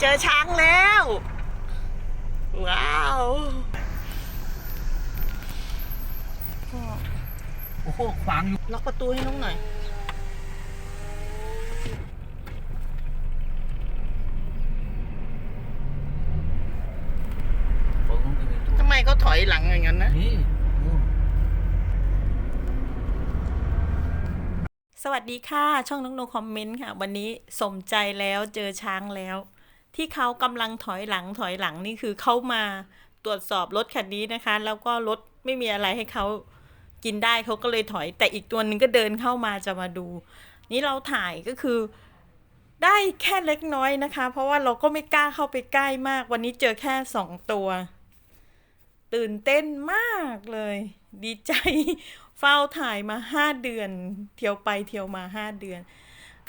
เจอช้างแล้ว ว้าว โอ้โหขวางอยู่ล็อกประตูให้น้องหน่อย ฝนมันก็มีตัวทำไมเขาถอยหลังอย่างนั้นนะ นี่นู่น สวัสดีค่ะ ช่องน้องโนคอมเมนต์ค่ะ วันนี้สมใจแล้วเจอช้างแล้ว ที่เขากำลังถอยหลังถอยหลังนี่คือเขามาตรวจสอบรถคันนี้นะคะ แล้วก็รถไม่มีอะไรให้เขากินได้เขาก็เลยถอย แต่อีกตัวหนึ่งก็เดินเข้ามาจะมาดู นี่เราถ่ายก็คือได้แค่เล็กน้อยนะคะ เพราะว่าเราก็ไม่กล้าเข้าไปใกล้มาก วันนี้เจอแค่สองตัว ตื่นเต้นมากเลย ดีใจ เฝ้าถ่ายมาห้าเดือน เที่ยวไปเที่ยวมาห้าเดือน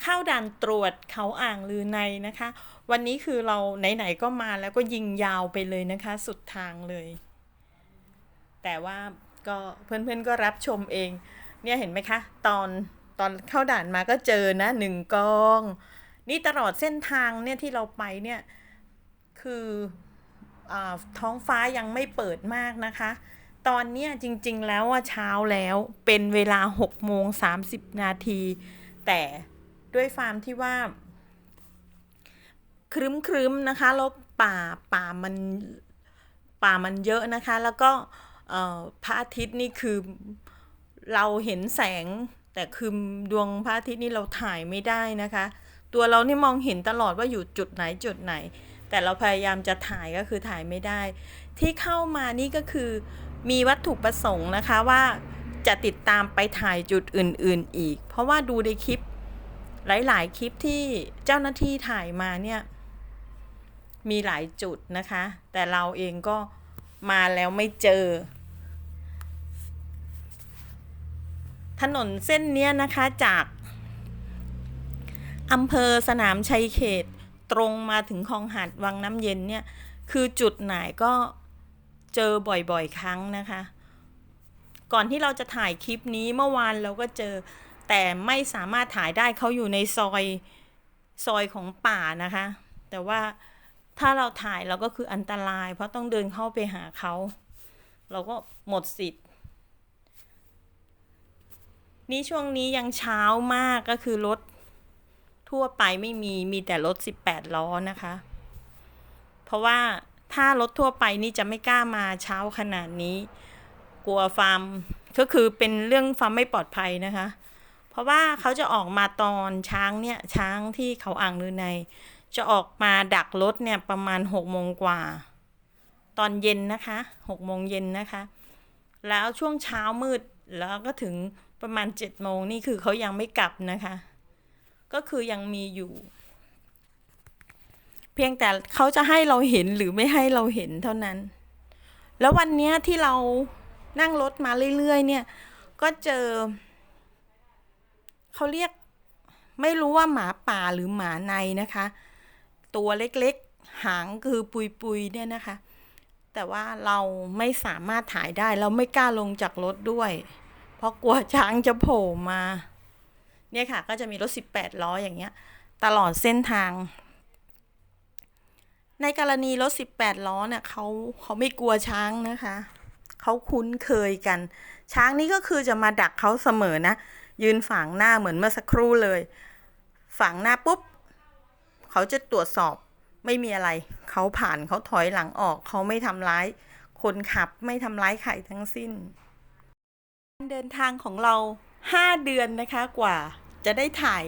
เข้าด่านตรวจเขาอ่างลือในนะคะ วันนี้คือเราไหนๆก็มาแล้วก็ยิงยาวไปเลยนะคะ สุดทางเลย แต่ว่าก็เพื่อนๆก็รับชมเอง เนี่ยเห็นไหมคะ ตอนตอนเข้าด่านมาก็เจอนะหนึ่งกอง นี่ตลอดเส้นทางเนี่ยที่เราไปเนี่ยคืออาท้องฟ้ายังไม่เปิดมากนะคะ ตอนเนี้ยจริงๆแล้วว่าเช้าแล้วเป็นเวลา6โมง30 นาที แต่ด้วยฟาร์มที่ว่า ครึ้มครึ้มนะคะแล้วป่าป่ามันป่ามันเยอะนะคะ แล้วก็พระอาทิตย์นี่คือเราเห็นแสง แต่คือดวงพระอาทิตย์นี่เราถ่ายไม่ได้นะคะ ตัวเรานี่มองเห็นตลอดว่าอยู่จุดไหนจุดไหน แต่เราพยายามจะถ่ายก็คือถ่ายไม่ได้ ที่เข้ามานี่ก็คือมีวัตถุประสงค์นะคะว่าจะติดตามไปถ่ายจุดอื่น ๆ อีก เพราะว่าดูในคลิปหลาย ๆ คลิปที่เจ้าหน้าที่ถ่ายมาเนี่ย มีหลายจุดนะคะ แต่เราเองก็มาแล้วไม่เจอ ถนนเส้นเนี้ยนะคะจากอำเภอสนามชัยเขตตรงมาถึงคลองหาดวังน้ำเย็นเนี่ย คือจุดไหนก็เจอบ่อยๆ ครั้งนะคะ ก่อนที่เราจะถ่ายคลิปนี้เมื่อวานเราก็เจอ แต่ไม่สามารถถ่ายได้เขาอยู่ในซอยซอยของป่านะคะ แต่ว่า ถ้าเราถ่ายเราก็คืออันตราย เพราะต้องเดินเข้าไปหาเขา เราก็หมดสิทธิ์ นี่ช่วงนี้ยังเช้ามากก็คือรถทั่วไปไม่มีมีแต่รถ 18 ล้อนะคะ เพราะว่าถ้ารถทั่วไปนี่จะไม่กล้ามาเช้าขนาดนี้ กลัวฟาร์มก็คือเป็นเรื่องฟาร์มไม่ปลอดภัยนะคะ เพราะว่าเขาจะออกมาตอนช้างเนี่ยช้างที่เขาอ่างลือใน จะออกมาดักรถเนี่ยประมาณหกโมงกว่า ตอนเย็นนะคะหกโมงเย็นนะคะ แล้วช่วงเช้ามืดแล้วก็ถึงประมาณเจ็ดโมงนี่คือเขายังไม่กลับนะคะ ก็คือยังมีอยู่ เพียงแต่เขาจะให้เราเห็นหรือไม่ให้เราเห็นเท่านั้น แล้ววันเนี้ยที่เรานั่งรถมาเรื่อยๆ เนี่ย ก็เจอ เขาเรียกไม่รู้ว่าหมาป่าหรือหมาในนะคะ ตัวเล็กๆ หางคือปุยๆเนี่ยนะคะ แต่ว่าเราไม่สามารถถ่ายได้ เราไม่กล้าลงจากรถด้วย เพราะกลัวช้างจะโผล่มา เนี่ยค่ะ ก็จะมีรถ 18 ล้ออย่างเงี้ย ตลอดเส้นทาง ในกรณีรถ 18 ล้อเนี่ยเขาเขาไม่กลัวช้างนะคะเขาคุ้นเคยกัน ช้างนี่ก็คือจะมาดักเขาเสมอนะ ยืนฝังหน้าเหมือนเมื่อสักครู่เลย ฝังหน้าปุ๊บ เขาจะตรวจสอบไม่มีอะไร เขาผ่านเขาถอยหลังออก เขาไม่ทำร้าย คนขับไม่ทำร้ายใครทั้งสิ้นการเดินทางของเรา 5 เดือนนะคะกว่า จะได้ถ่าย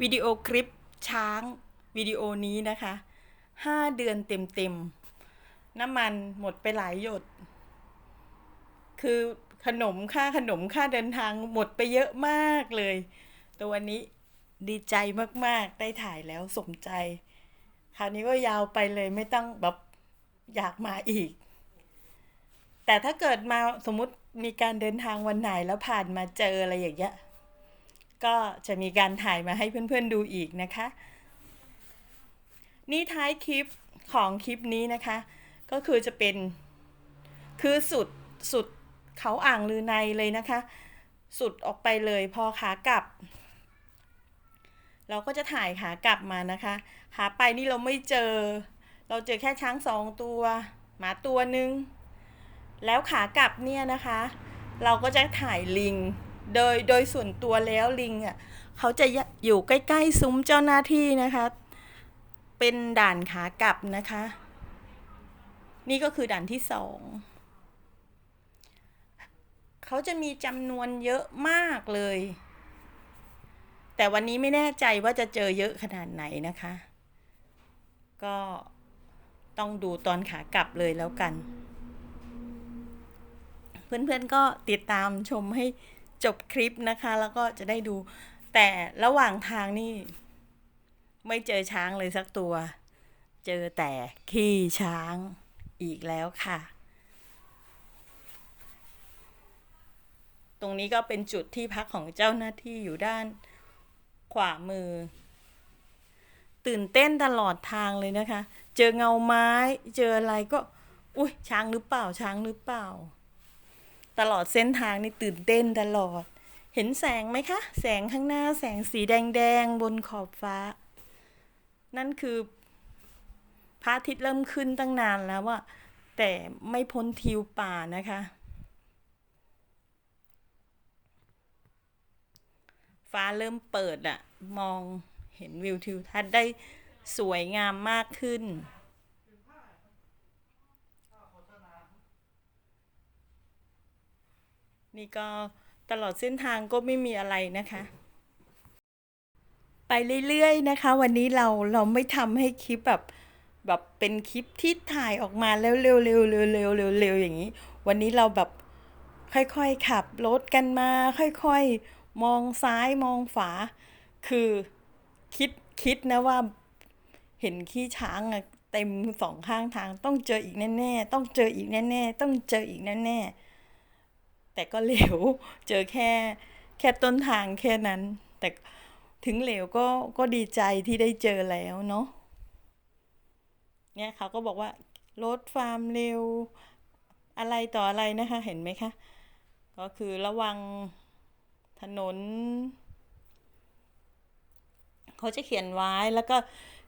วิดีโอคลิปช้างวิดีโอนี้นะคะ 5 เดือนเต็มๆ น้ำมันหมดไปหลายหยด คือขนมค่าขนมค่าเดินทางหมดไปเยอะมากเลยตัววันนี้ ดีใจมากๆ ได้ถ่ายแล้วสมใจ คราวนี้ก็ยาวไปเลยไม่ต้องแบบอยากมาอีก แต่ถ้าเกิดมาสมมติมีการเดินทางวันไหนแล้วผ่านมาเจออะไรอย่างเงี้ย ก็จะมีการถ่ายมาให้เพื่อนๆดูอีกนะคะ นี่ท้ายคลิปของคลิปนี้นะคะ ก็คือจะเป็นคือสุดสุดเขาอ่างลือในเลยนะคะ สุดออกไปเลยพอขากลับ เราก็จะถ่ายขากลับมานะคะ ขาไปนี่เราไม่เจอ เราเจอแค่ช้างสองตัว หมาตัวหนึ่งแล้วขากลับเนี่ยนะคะ เราก็จะถ่ายลิง โดยโดยส่วนตัวแล้วลิงอะเขาจะอยู่ใกล้ๆซุ้มเจ้าหน้าที่นะคะ เป็นด่านขากลับนะคะ นี่ก็คือด่านที่สองเขาจะมีจำนวนเยอะมากเลย แต่วันนี้ไม่แน่ใจว่าจะเจอเยอะขนาดไหนนะคะ ก็ต้องดูตอนขากลับเลยแล้วกัน เพื่อนๆก็ติดตามชมให้จบคลิปนะคะ แล้วก็จะได้ดู แต่ระหว่างทางนี่ ไม่เจอช้างเลยสักตัว เจอแต่ขี้ช้างอีกแล้วค่ะ ตรงนี้ก็เป็นจุดที่พักของเจ้าหน้าที่อยู่ด้าน ขวามือ ตื่นเต้นตลอดทางเลยนะคะ เจอเงาไม้ เจออะไรก็ อุ้ยช้างหรือเปล่าช้างหรือเปล่า ตลอดเส้นทางนี่ตื่นเต้นตลอด เห็นแสงไหมคะ แสงข้างหน้าแสงสีแดงๆบนขอบฟ้า นั่นคือพระอาทิตย์เริ่มขึ้นตั้งนานแล้วอะแต่ไม่พ้นทิวป่านะคะ ฟ้าเริ่มเปิดอะมองเห็นวิวทิวทัศน์ได้สวยงามมากขึ้น นี่ก็ตลอดเส้นทางก็ไม่มีอะไรนะคะ ไปเรื่อยๆนะคะ วันนี้เราเราไม่ทำให้คลิปแบบแบบเป็นคลิปที่ถ่ายออกมาแล้วเร็วๆเร็วๆเร็วๆเร็วๆอย่างนี้ วันนี้เราแบบค่อยๆขับรถกันมา ค่อยๆ มองซ้ายมองฝา คือคิดคิดนะว่าเห็นขี้ช้างอะเต็มสองข้างทาง ต้องเจออีกแน่ๆต้องเจออีกแน่ๆต้องเจออีกแน่ๆแต่ก็เหลวเจอแค่แค่ต้นทางแค่นั้น แต่ถึงเหลวก็ก็ดีใจที่ได้เจอแล้วเนาะเนี่ยเขาก็บอกว่ารถฟาร์มเร็วอะไรต่ออะไรนะคะ เห็นไหมคะ ก็คือระวัง ถนน เขาจะเขียนไว้แล้วก็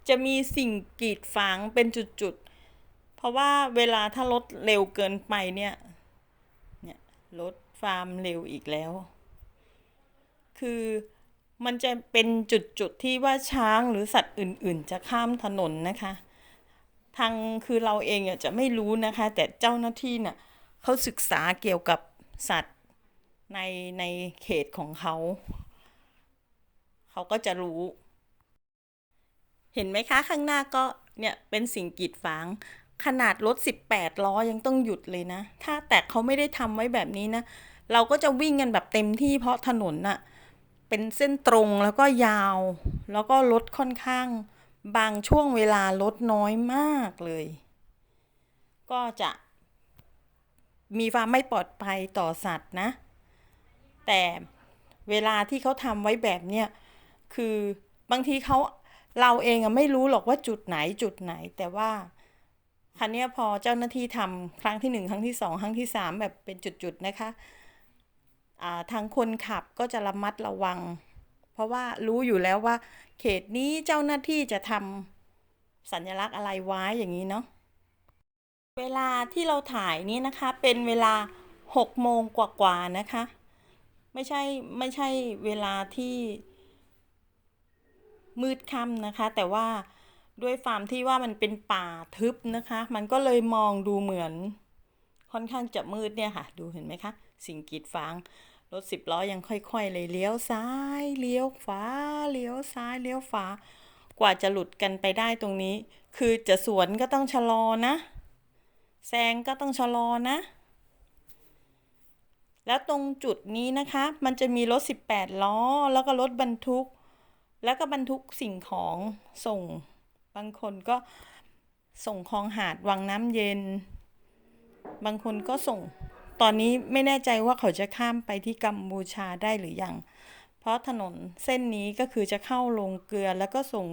จะมีสิ่งกีดฝังเป็นจุดๆ เพราะว่าเวลาถ้ารถเร็วเกินไปเนี่ย เนี่ยรถฟาร์มเร็วอีกแล้ว คือมันจะเป็นจุดๆ ที่ว่าช้างหรือสัตว์อื่นๆ จะข้ามถนนนะคะ ทางคือเราเองอจะไม่รู้นะคะ แต่เจ้าหน้าที่เน่ะเขาศึกษาเกี่ยวกับสัตว์ ในในเขตของเขา เขาก็จะรู้ เห็นไหมคะ ข้างหน้าก็เนี่ยเป็นสิ่งกีดฝังขนาดรถ 18 ล้อยังต้องหยุดเลยนะ ถ้าแต่เขาไม่ได้ทำไว้แบบนี้นะ เราก็จะวิ่งกันแบบเต็มที่เพราะถนนน่ะ เป็นเส้นตรงแล้วก็ยาว แล้วก็รถค่อนข้าง บางช่วงเวลารถน้อยมากเลย ก็จะมีความไม่ปลอดภัยต่อสัตว์นะ แต่เวลาที่เขาทำไว้แบบเนี้ยคือบางทีเขาเราเองอะไม่รู้หรอกว่าจุดไหนจุดไหน แต่ว่าคันนี้พอเจ้าหน้าที่ทำครั้งที่หนึ่งครั้งที่สองครั้งที่สามแบบเป็นจุดๆนะคะทางคนขับก็จะระมัดระวัง เพราะว่ารู้อยู่แล้วว่า เขตนี้เจ้าหน้าที่จะทำสัญลักษณ์อะไรไว้อย่างนี้เนาะเวลาที่เราถ่ายนี่นะคะเป็นเวลาหกโมงกว่าๆนะคะ ไม่ใช่ไม่ใช่เวลาที่มืดค่ำนะคะ แต่ว่าด้วยฟาร์มที่ว่ามันเป็นป่าทึบนะคะ มันก็เลยมองดูเหมือนค่อนข้างจะมืดเนี่ยค่ะ ดูเห็นไหมคะ สิ่งกีดฟางรถสิบล้อยังค่อย ๆ เลยเลี้ยวซ้ายเลี้ยวขวาเลี้ยวซ้ายเลี้ยวขวากว่าจะหลุดกันไปได้ตรงนี้ คือจะสวนก็ต้องชะลอนะแซงก็ต้องชะลอนะ แล้วตรงจุดนี้นะคะ มันจะมีรถ 18 ล้อ แล้วก็รถบรรทุก แล้วก็บรรทุกสิ่งของส่ง บางคนก็ส่งคลองหาดวังน้ำเย็น บางคนก็ส่ง ตอนนี้ไม่แน่ใจว่าเขาจะข้ามไปที่กัมพูชาได้หรือยัง เพราะถนนเส้นนี้ก็คือจะเข้าลงเกลือแล้วก็ส่ง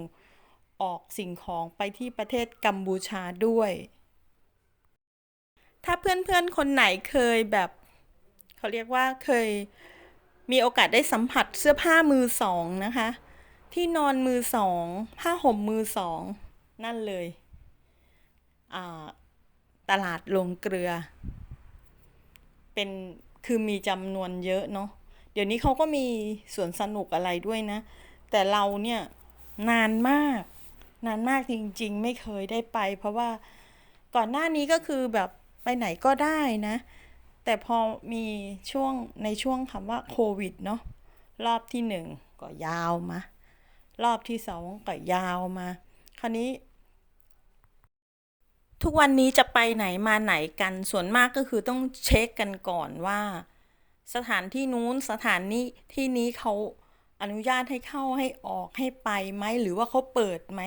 ออกสิ่งของไปที่ประเทศกัมพูชาด้วย ถ้าเพื่อนๆคนไหนเคยแบบ เขาเรียกว่าเคยมีโอกาสได้สัมผัสเสื้อผ้ามือสองนะคะ ที่นอนมือสอง ผ้าห่มมือสอง นั่นเลยตลาดลงเกลือ เป็นคือมีจำนวนเยอะเนาะเดี๋ยวนี้เขาก็มีสวนสนุกอะไรด้วยนะ แต่เราเนี่ยนานมาก นานมากจริงๆ ไม่เคยได้ไป เพราะว่าก่อนหน้านี้ก็คือแบบไปไหนก็ได้นะ แต่พอมีช่วงในช่วงคำว่าโควิดเนาะรอบที่หนึ่งก็ยาวมา รอบที่สองก็ยาวมา คราวนี้ ทุกวันนี้จะไปไหนมาไหนกันส่วนมากก็คือต้องเช็คกันก่อนว่า สถานที่นู้นสถานนี้ที่นี้เขาอนุญาตให้เข้าให้ออกให้ไปไหมหรือว่าเขาเปิดไหม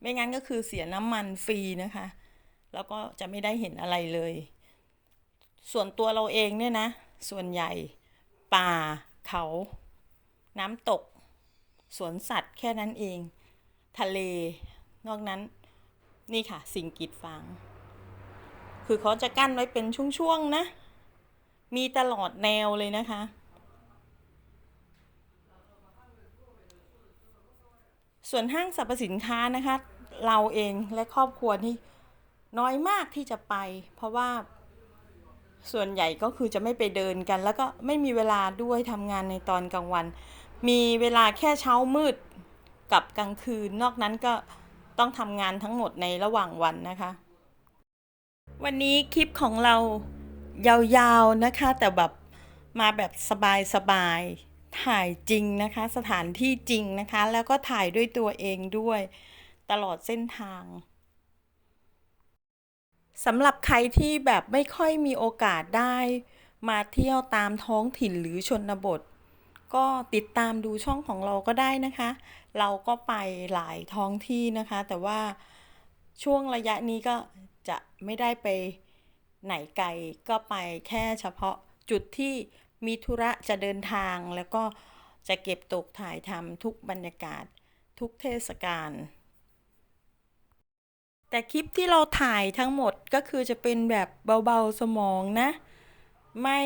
ไม่งั้นก็คือเสียน้ำมันฟรีนะคะ แล้วก็จะไม่ได้เห็นอะไรเลย ส่วนตัวเราเองเนี่ยนะ ส่วนใหญ่ ป่า เขา น้ำตก สวนสัตว์แค่นั้นเอง ทะเล นอกนั้นนี่ค่ะ สิ่งกีดฝัง คือเขาจะกั้นไว้เป็นช่วงๆนะ มีตลอดแนวเลยนะคะ ส่วนห้างสรรพสินค้านะคะ เราเองและครอบครัวนี่น้อยมากที่จะไป เพราะว่า ส่วนใหญ่ก็คือจะไม่ไปเดินกัน แล้วก็ไม่มีเวลาด้วยทำงานในตอนกลางวัน มีเวลาแค่เช้ามืดกับกลางคืน นอกนั้นก็ต้องทำงานทั้งหมดในระหว่างวันนะคะ วันนี้คลิปของเรายาวๆนะคะ แต่แบบมาแบบสบายๆถ่ายจริงนะคะ สถานที่จริงนะคะ แล้วก็ถ่ายด้วยตัวเองด้วย ตลอดเส้นทาง สำหรับใครที่แบบไม่ค่อยมีโอกาสได้ มาเที่ยวตามท้องถิ่นหรือชนบท ก็ติดตามดูช่องของเราก็ได้นะคะ เราก็ไปหลายท้องที่นะคะ แต่ว่าช่วงระยะนี้ก็จะไม่ได้ไปไหนไกลก็ไปแค่เฉพาะจุดที่มีธุระจะเดินทางแล้วก็จะเก็บตกถ่ายทำทุกบรรยากาศทุกเทศกาล แต่คลิปที่เราถ่ายทั้งหมดก็คือจะเป็นแบบเบาๆสมองนะ ไม่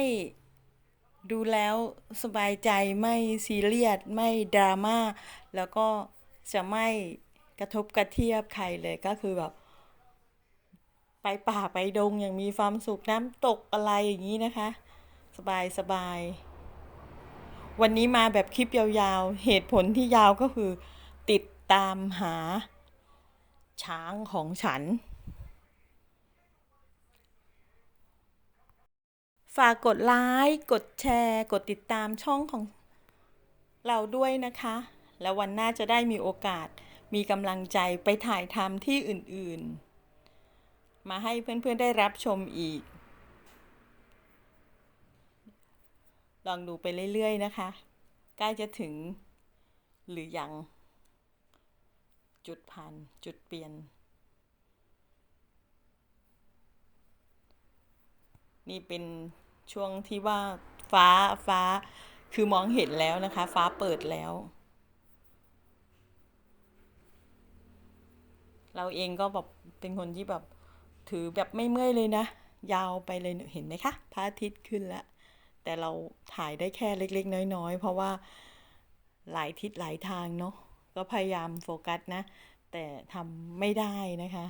ดูแล้วสบายใจไม่ซีเรียสไม่ดราม่าแล้วก็จะไม่กระทบกระเทียบใครเลยก็คือแบบ ไปป่าไปดงอย่างมีความสุขน้ำตกอะไรอย่างนี้นะคะ สบายสบาย วันนี้มาแบบคลิปยาวๆ เหตุผลที่ยาวก็คือ ติดตามหา ช้างของฉัน ฝากกดไลค์กดแชร์ กดติดตามช่องของเราด้วยนะคะ แล้ววันหน้าจะได้มีโอกาสมีกำลังใจไปถ่ายทำที่อื่นๆ มาให้เพื่อนๆได้รับชมอีก ลองดูไปเรื่อยๆนะคะ ใกล้จะถึงหรือยัง จุดผ่าน จุดเปลี่ยน นี่เป็นช่วงที่ว่าฟ้าฟ้าคือมองเห็นแล้วนะคะ ฟ้าเปิดแล้ว เราเองก็แบบเป็นคนที่แบบถือแบบไม่เมื่อยเลยนะ ยาวไปเลยเห็นไหมคะพระอาทิตย์ขึ้นแล้วแต่เราถ่ายได้แค่เล็ก ๆ น้อย ๆ เพราะว่าหลายทิศหลายทางเนาะ ก็พยายามโฟกัสนะ แต่ทำไม่ได้นะคะ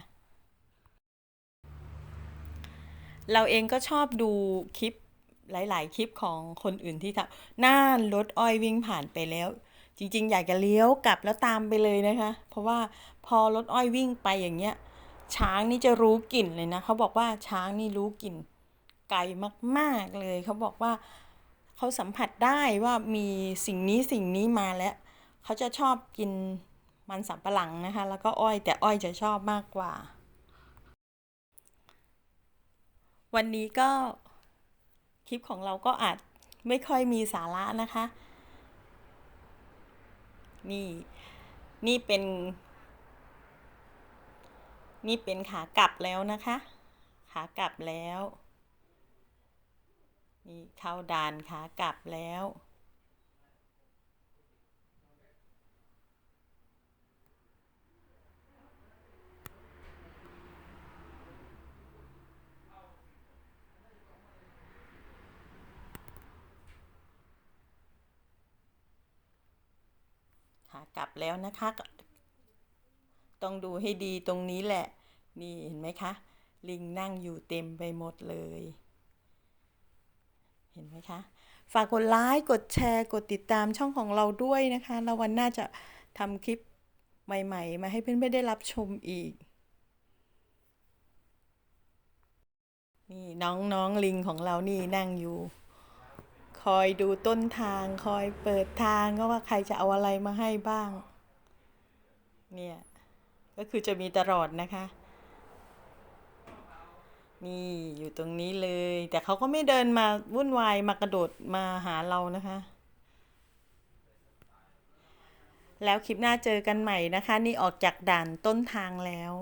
เราเองก็ชอบดูคลิปหลาย ๆ คลิปของคนอื่นที่ทำน่านรถอ้อยวิ่งผ่านไปแล้ว จริง ๆ อยากจะเลี้ยวกลับแล้วตามไปเลยนะคะ เพราะว่าพอรถอ้อยวิ่งไปอย่างเงี้ย ช้างนี่จะรู้กลิ่นเลยนะเขาบอกว่าช้างนี่รู้กลิ่นไกลมากๆเลยเขาบอกว่าเขาสัมผัสได้ว่ามีสิ่งนี้สิ่งนี้มาแล้ว เขาจะชอบกินมันสำปะหลังนะคะ แล้วก็อ้อยแต่อ้อยจะชอบมากกว่า วันนี้ก็คลิปของเราก็อาจไม่ค่อยมีสาระนะคะ นี่ นี่เป็น นี่เป็นขากลับแล้วนะคะ ขากลับแล้ว นี่เข้าด่านขากลับแล้ว ขาากลับแล้วนะคะ ต้องดูให้ดีตรงนี้แหละ นี่เห็นไหมคะ ลิงนั่งอยู่เต็มไปหมดเลย เห็นไหมคะ ฝากกดไลค์กดแชร์ กดติดตามช่องของเราด้วยนะคะแล้ววันหน้าจะทำคลิปใหม่ ๆ มาให้เพื่อนๆได้รับชมอีกนี่น้องๆลิงของเรานี่นั่งอยู่ คอยดูต้นทางคอยเปิดทางก็ว่าใครจะเอาอะไรมาให้บ้าง เนี่ย ก็คือจะมีตลอดนะคะ นี่อยู่ตรงนี้เลย แต่เขาก็ไม่เดินมาวุ่นวายมากระโดดมาหาเรานะคะ แล้วคลิปหน้าเจอกันใหม่นะคะ นี่ออกจากด่านต้นทางแล้ว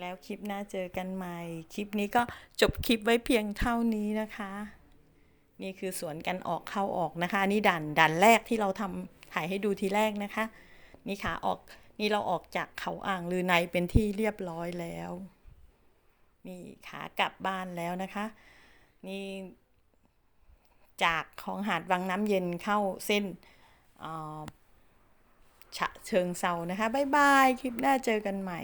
แล้วคลิปหน้าเจอกันใหม่ คลิปนี้ก็จบคลิปไว้เพียงเท่านี้นะคะ นี่คือสวนกันออกเข้าออกนะคะอันนี่ด่านด่านแรกที่เราทำถ่ายให้ดูทีแรกนะคะ นี่ขาออกนี่เราออกจากเขาอ่างลือในเป็นที่เรียบร้อยแล้ว นี่ขากลับบ้านแล้วนะคะ นี่จากของหาดวังน้ำเย็นเข้าเส้นเอ่อฉะเชิงเซานะคะ บ๊ายบาย คลิปหน้าเจอกันใหม่